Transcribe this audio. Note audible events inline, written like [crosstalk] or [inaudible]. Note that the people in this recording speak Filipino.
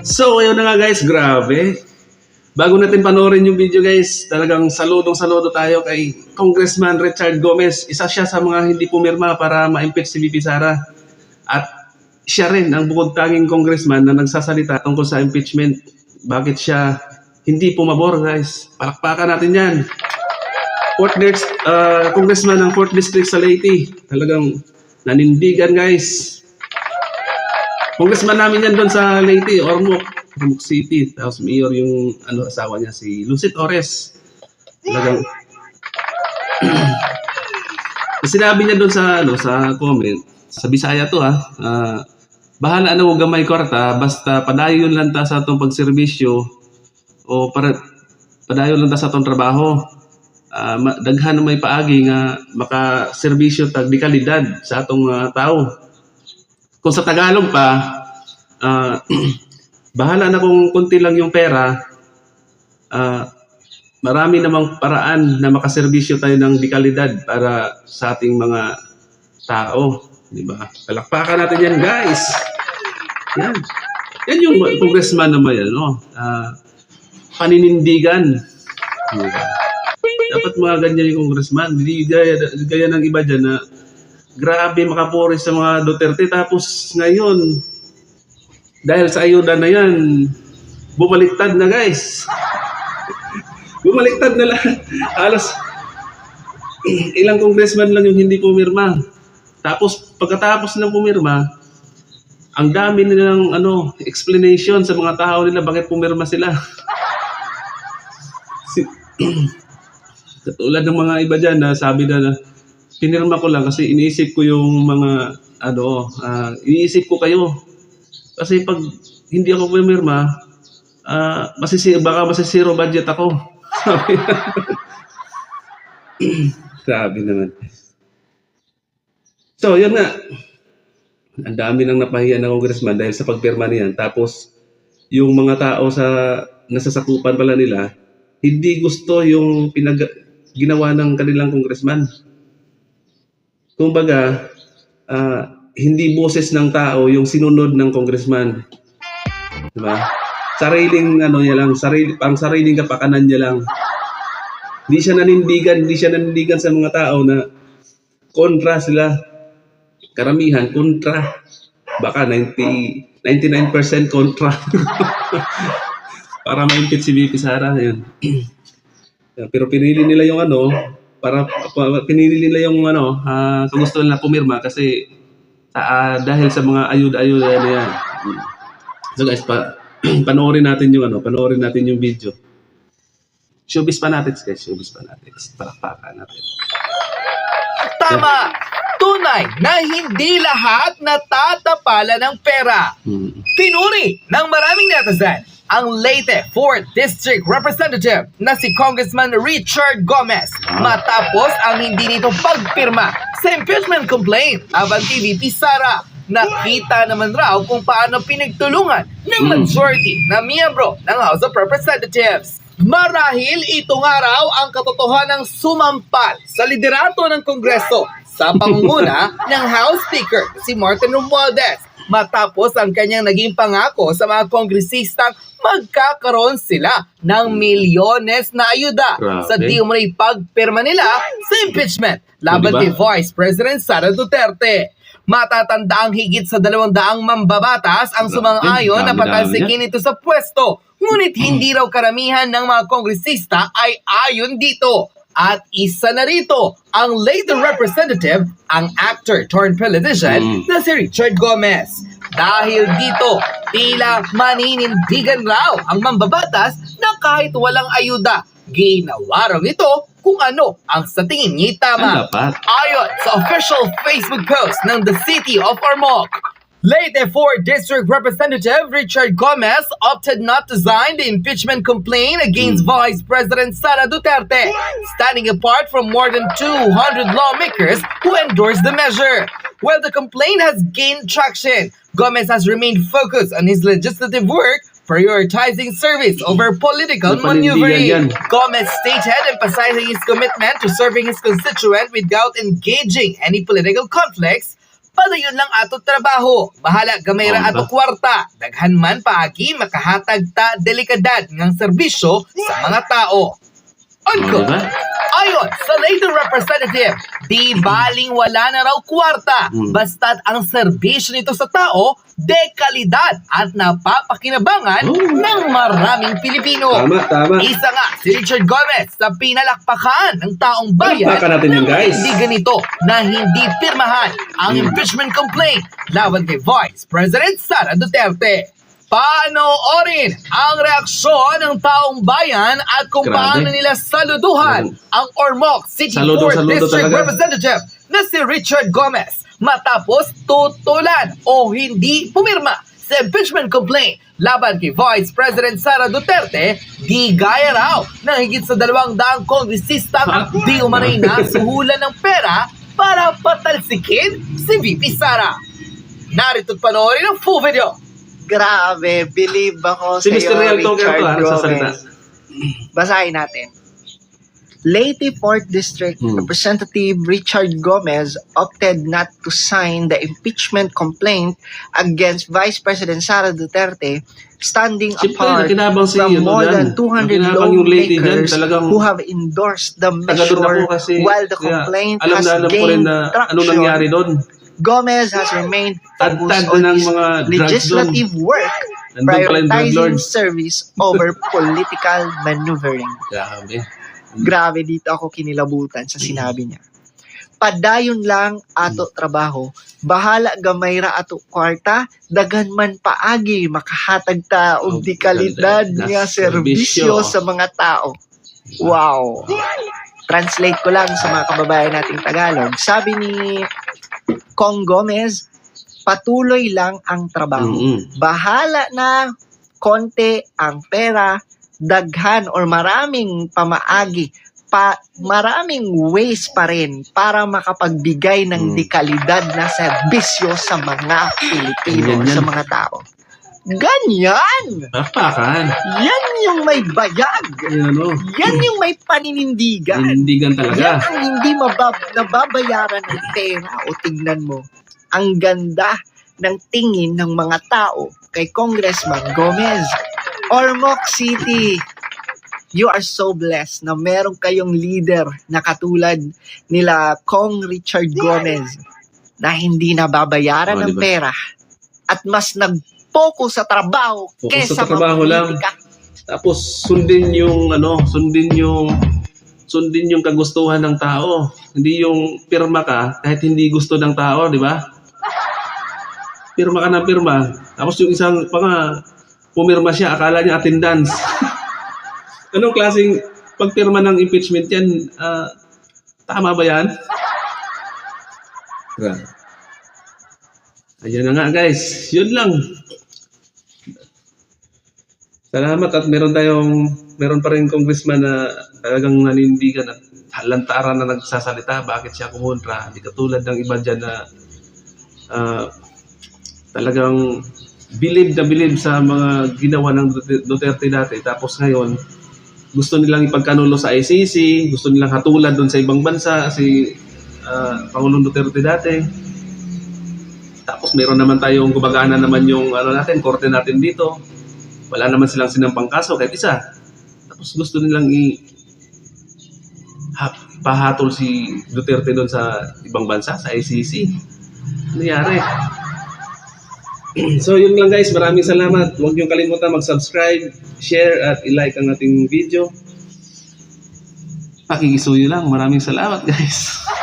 So, ayun na nga guys, grabe. Bago natin panoorin yung video guys, talagang saludong saludo tayo kay Congressman Richard Gomez. Isa siya sa mga hindi pumirma para ma-impeach si VP Sara. At siya rin ang bukod tanging congressman na nagsasalita tungkol sa impeachment. Bakit siya hindi pumabor guys? Palakpakan natin yan. Fourth next, uh, congressman ng 4th District sa Leyte. Talagang nanindigan guys. Congressman namin yan doon sa Leyte, Ormoc, Ormoc City. Tapos mayor yung ano, asawa niya, si Lucit Ores. Talagang [clears throat] sinabi niya doon sa ano sa comment, sa Bisaya to ha. ah, bahala na mo gamay kwarta basta padayon lang ta sa atong pagserbisyo o para padayon lang ta sa atong trabaho. Ah, ma- daghan may paagi nga makaserbisyo tag di kalidad sa atong ah, tao. Kung sa Tagalog pa, ah, [clears throat] bahala na kung kunti lang yung pera, ah, marami namang paraan na makaserbisyo tayo ng dekalidad para sa ating mga tao. Di ba? Palakpakan natin yan, guys. Yan. Yan yung congressman naman yan, no? Ah, paninindigan. Di ba? Dapat mga ganyan yung congressman. Hindi gaya, gaya ng iba dyan na grabe makapuri sa mga Duterte. Tapos ngayon, dahil sa ayuda na yan, bumaliktad na guys. [laughs] Bumaliktad na lahat. Alas, ilang congressman lang yung hindi pumirma. Tapos, pagkatapos ng pumirma, ang dami nilang ano, explanation sa mga tao nila bakit pumirma sila. [laughs] Si, [clears throat] katulad ng mga iba dyan na sabi na, na pinirma ko lang kasi iniisip ko yung mga ano, ah, iniisip ko kayo. Kasi pag hindi ako pumirma, ah masisi baka masisiro budget ako. [laughs] Sabi naman. So, yun nga. Ang dami nang napahiya ng congressman dahil sa pagpirma niyan. Tapos, yung mga tao sa nasasakupan pala nila, hindi gusto yung pinag ginawa ng kanilang congressman. Kumbaga, ah, hindi boses ng tao yung sinunod ng congressman. Diba? Sariling ano niya lang, sarili, pang sariling kapakanan niya lang. Hindi siya nanindigan, hindi siya nanindigan sa mga tao na kontra sila. Karamihan kontra. Baka 90 99% kontra. [laughs] para ma-impeach si VP Sara yun. [clears throat] Pero pinili nila yung ano, para pa- pinili nila yung ano, ah, kung gusto nila pumirma kasi ah, dahil sa mga ayuda-ayuda na yan. So guys, pa, [clears throat] panoorin natin yung ano, panoorin natin yung video. Showbiz pa natin, guys. Showbiz pa natin. Palakpakan natin. Tama! Tunay na hindi lahat natatapala ng pera. Hmm. Pinuri ng maraming netizen ang Leyte 4th District Representative na si Congressman Richard Gomez matapos ang hindi nito pagpirma sa impeachment complaint habang TVP Sara. Nakita naman raw kung paano pinagtulungan ng Mm. majority na miyembro ng House of Representatives. Marahil ito nga raw ang katotohanang sumampal sa liderato ng Kongreso sa [laughs] pangunguna ng House Speaker si Martin Romualdez matapos ang kanyang naging pangako sa mga kongresistang magkakaroon sila ng milyones na ayuda Grabe. sa di umano'y pagpirma nila sa impeachment laban Diba? kay Vice President Sara Duterte. Matatanda ang higit sa dalawang daang mambabatas ang sumang-ayon na patalsikin ito sa pwesto. Ngunit hindi raw karamihan ng mga kongresista ay ayon dito. At isa na rito, ang later representative, ang actor turned politician Mm. na si Richard Gomez. Dahil dito, tila maninindigan raw ang mambabatas na kahit walang ayuda, ginawa raw ito kung ano ang sa tingin niya tama. Ayon sa official Facebook post ng the City of Ormoc, Leyte 4 District Representative Richard Gomez opted not to sign the impeachment complaint against Vice President Sara Duterte, standing apart from more than 200 lawmakers who endorsed the measure. While the complaint has gained traction, Gomez has remained focused on his legislative work, prioritizing service over political maneuvering. Gomez stated emphasizing his commitment to serving his constituent without engaging any political conflicts. Padayon lang ato trabaho. Bahala gamay ra ato kwarta. Daghan man paagi makahatag ta delikadad ng serbisyo sa mga tao. Oh, Unquote. diba? Ayon sa labor representative, di baling wala na raw kwarta Hmm. basta't ang serbisyo nito sa tao dekalidad at napapakinabangan Oh. ng maraming Pilipino. Tama, tama. Isa nga si Richard Gomez sa pinalakpakan ng taong bayan Palakpakan natin yun, guys. hindi ganito na hindi pirmahan ang Hmm. impeachment complaint laban kay Vice President Sara Duterte. Panoorin ang reaksyon ng taong bayan at kung Grabe. paano nila saluduhan Grabe. ang Ormoc City Saludo, 4th saludo District talaga. Representative na si Richard Gomez matapos tutulan o hindi pumirma sa impeachment complaint laban kay Vice President Sara Duterte, di gaya raw ng higit sa dalawang daang kongresista di umanay na suhulan ng pera para patalsikin si VP Sara. Narito't panoorin ang full video. Grabe, believe ako Si sa Mr. Real Talker to, ah, nagsasalita. Basahin natin. Leyte 4th District Hmm. Representative Richard Gomez opted not to sign the impeachment complaint against Vice President Sara Duterte, standing Siyempre, apart nakinabang si from ano more dyan. than 200 Nakinabang yung lady dyan, lawmakers talagang who have endorsed the taga doon measure ako kasi while the complaint alam has na alam ko rin gained na ano traction. nangyari doon. Gomez has remained focused on ng his mga legislative work, Nandun prioritizing service over [laughs] political maneuvering. Grabe. Grabe dito ako kinilabutan sa sinabi niya. Padayon lang ato trabaho, bahala gamay ra ato kwarta, daghan man paagi makahatag ta og di kalidad nga serbisyo serbisyo. sa mga tao. Wow. Translate ko lang sa mga kababayan nating Tagalog. Sabi ni Kong Gomez, patuloy lang ang trabaho. Mm-mm. Bahala na konti ang pera, daghan or maraming pamaagi, pa, maraming ways pa rin para makapagbigay ng Mm. dekalidad na serbisyo sa mga Pilipino, sa mga tao. Ganyan! Pakpakan. Yan yung may bayag! Yan ano. Yan yung may paninindigan! Hindigan Yan talaga. ang hindi mabab- nababayaran ng pera o tignan mo. Ang ganda ng tingin ng mga tao kay Congressman Gomez. Ormoc City, you are so blessed na meron kayong leader na katulad nila Kong Richard Gomez na hindi nababayaran Oh, ng diba? pera at mas nag-focus sa trabaho Focus kesa sa trabaho lang. Tapos sundin yung ano, sundin yung sundin yung kagustuhan ng tao. Hindi yung pirma ka kahit hindi gusto ng tao, di ba? Pirma ka ng pirma. Tapos yung isang pa nga, pumirma siya, akala niya attendance. [laughs] Anong klaseng pagpirma ng impeachment yan? Ah, tama ba yan? Ayan na nga guys, yun lang. Salamat at meron tayong meron pa rin congressman na talagang nanindigan at lantaran na nagsasalita bakit siya kumontra. Hindi katulad ng iba dyan na ah, talagang bilib na bilib sa mga ginawa ng Duterte- dati. Tapos ngayon, gusto nilang ipagkanulo sa ICC, gusto nilang hatulan doon sa ibang bansa, si ah, Pangulong Duterte dati. Tapos meron naman tayong gumagana naman yung ano natin, korte natin dito. Wala naman silang sinampang kaso kahit isa. Tapos gusto nilang i ha, pahatol si Duterte doon sa ibang bansa, sa ICC. Ano Nangyari. [clears throat] so yun lang guys, maraming salamat. Huwag niyong kalimutan mag-subscribe, share at i-like ang ating video. Pakikisuyo lang. Maraming salamat guys. [laughs]